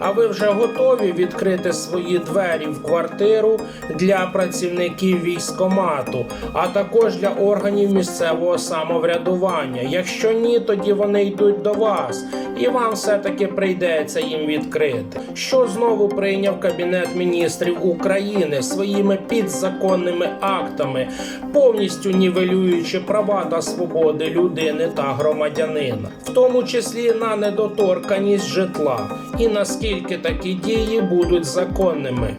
А ви вже готові відкрити свої двері в квартиру для працівників військомату, а також для органів місцевого самоврядування? Якщо ні, тоді вони йдуть до вас, і вам все-таки прийдеться їм відкрити. Що знову прийняв Кабінет міністрів України своїми підзаконними актами, повністю нівелюючи права та свободи людини та громадянина, в тому числі на недоторканість житла, і наскільки такі дії будуть законними.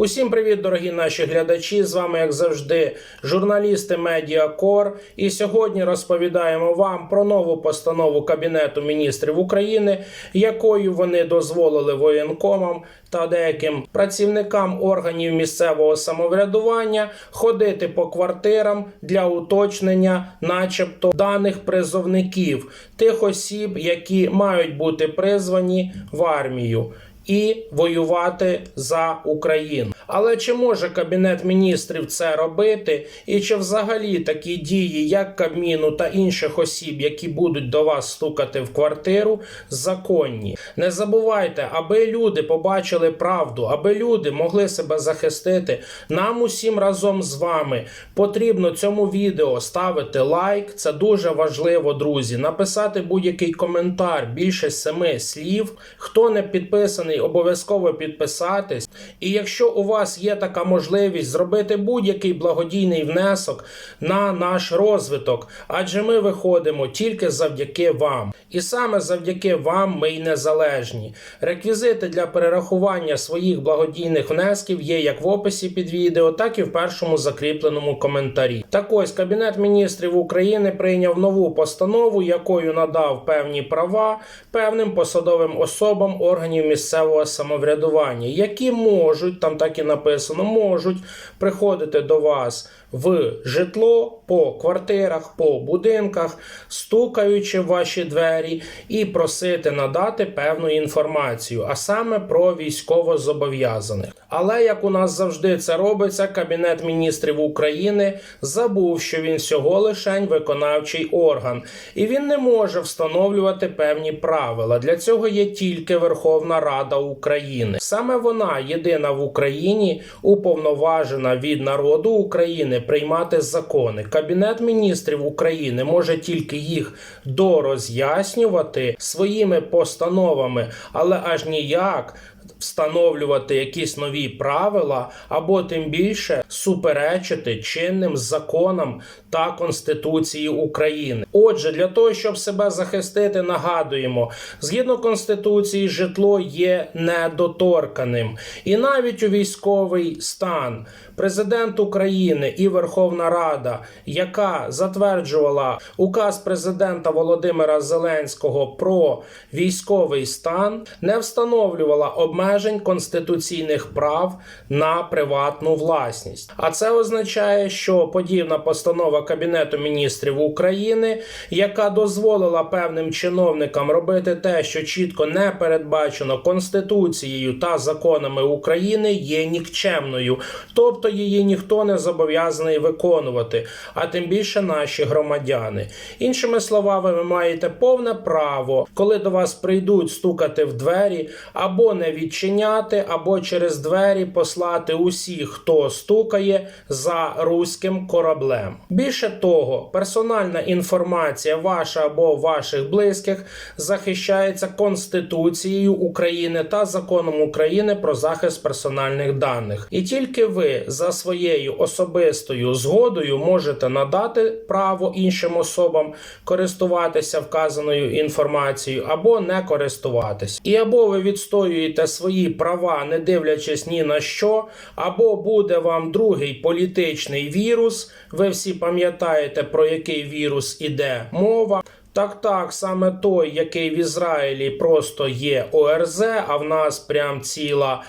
Усім привіт, дорогі наші глядачі! З вами, як завжди, журналісти Медіакор. І сьогодні розповідаємо вам про нову постанову Кабінету міністрів України, якою вони дозволили воєнкомам та деяким працівникам органів місцевого самоврядування ходити по квартирам для уточнення, начебто, даних призовників, тих осіб, які мають бути призвані в армію і воювати за Україну. Але чи може кабінет міністрів це робити, і чи взагалі такі дії, як Кабміну та інших осіб, які будуть до вас стукати в квартиру, законні? Не забувайте, аби люди побачили правду, аби люди могли себе захистити. Нам усім разом з вами потрібно цьому відео ставити лайк. Це дуже важливо, друзі. Написати будь-який коментар більше семи слів. Хто не підписаний, обов'язково підписатись. І якщо у вас є така можливість зробити будь-який благодійний внесок на наш розвиток, адже ми виходимо тільки завдяки вам. І саме завдяки вам ми й незалежні. Реквізити для перерахування своїх благодійних внесків є як в описі під відео, так і в першому закріпленому коментарі. Так ось Кабінет міністрів України прийняв нову постанову, якою надав певні права певним посадовим особам органів місцевого самоврядування, які можуть, там так і написано, можуть приходити до вас в житло по квартирах, по будинках, стукаючи в ваші двері і просити надати певну інформацію, а саме про військовозобов'язаних. Але як у нас завжди це робиться, Кабінет міністрів України забув, що він всього лишень виконавчий орган, і він не може встановлювати певні правила. Для цього є тільки Верховна Рада України. Саме вона єдина в Україні уповноважена від народу України приймати закони. Кабінет міністрів України може тільки їх дороз'яснювати своїми постановами, але аж ніяк. Встановлювати якісь нові правила або тим більше суперечити чинним законам та Конституції України. Отже, для того, щоб себе захистити, нагадуємо, згідно Конституції, житло є недоторканим, і навіть у військовий стан президент України і Верховна Рада, яка затверджувала указ президента Володимира Зеленського про військовий стан, не встановлювала обмежень конституційних прав на приватну власність. А це означає, що подібна постанова Кабінету міністрів України, яка дозволила певним чиновникам робити те, що чітко не передбачено Конституцією та законами України, є нікчемною, тобто її ніхто не зобов'язаний виконувати, а тим більше наші громадяни. Іншими словами, ви маєте повне право, коли до вас прийдуть стукати в двері, або не відчиняти, або через двері послати усіх, хто стукає за руським кораблем. Більше того, персональна інформація ваша або ваших близьких захищається Конституцією України та законом України про захист персональних даних. І тільки ви за своєю особистою згодою можете надати право іншим особам користуватися вказаною інформацією або не користуватися. І або ви відстоюєте свої права, не дивлячись ні на що, або буде вам другий політичний вірус. Ви всі пам'ятаєте, про який вірус іде мова. Так, так, саме той, який в Ізраїлі просто є ОРЗ, а в нас прям ціла.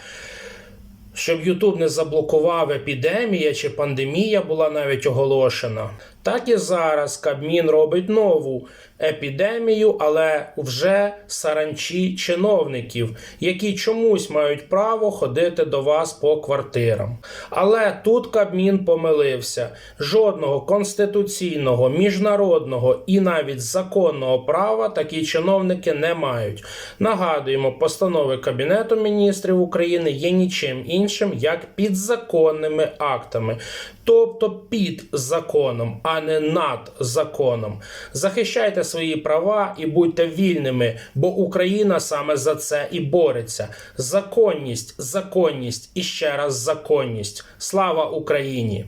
Щоб Ютуб не заблокував епідемія чи пандемія була навіть оголошена. Так і зараз Кабмін робить нову епідемію, але вже саранчі чиновників, які чомусь мають право ходити до вас по квартирам. Але тут Кабмін помилився. Жодного конституційного, міжнародного і навіть законного права такі чиновники не мають. Нагадуємо, постанови Кабінету міністрів України є нічим іншим як підзаконними актами, тобто під законом, а не над законом. Захищайте свої права і будьте вільними, бо Україна саме за це і бореться. Законність, законність і ще раз законність. Слава Україні!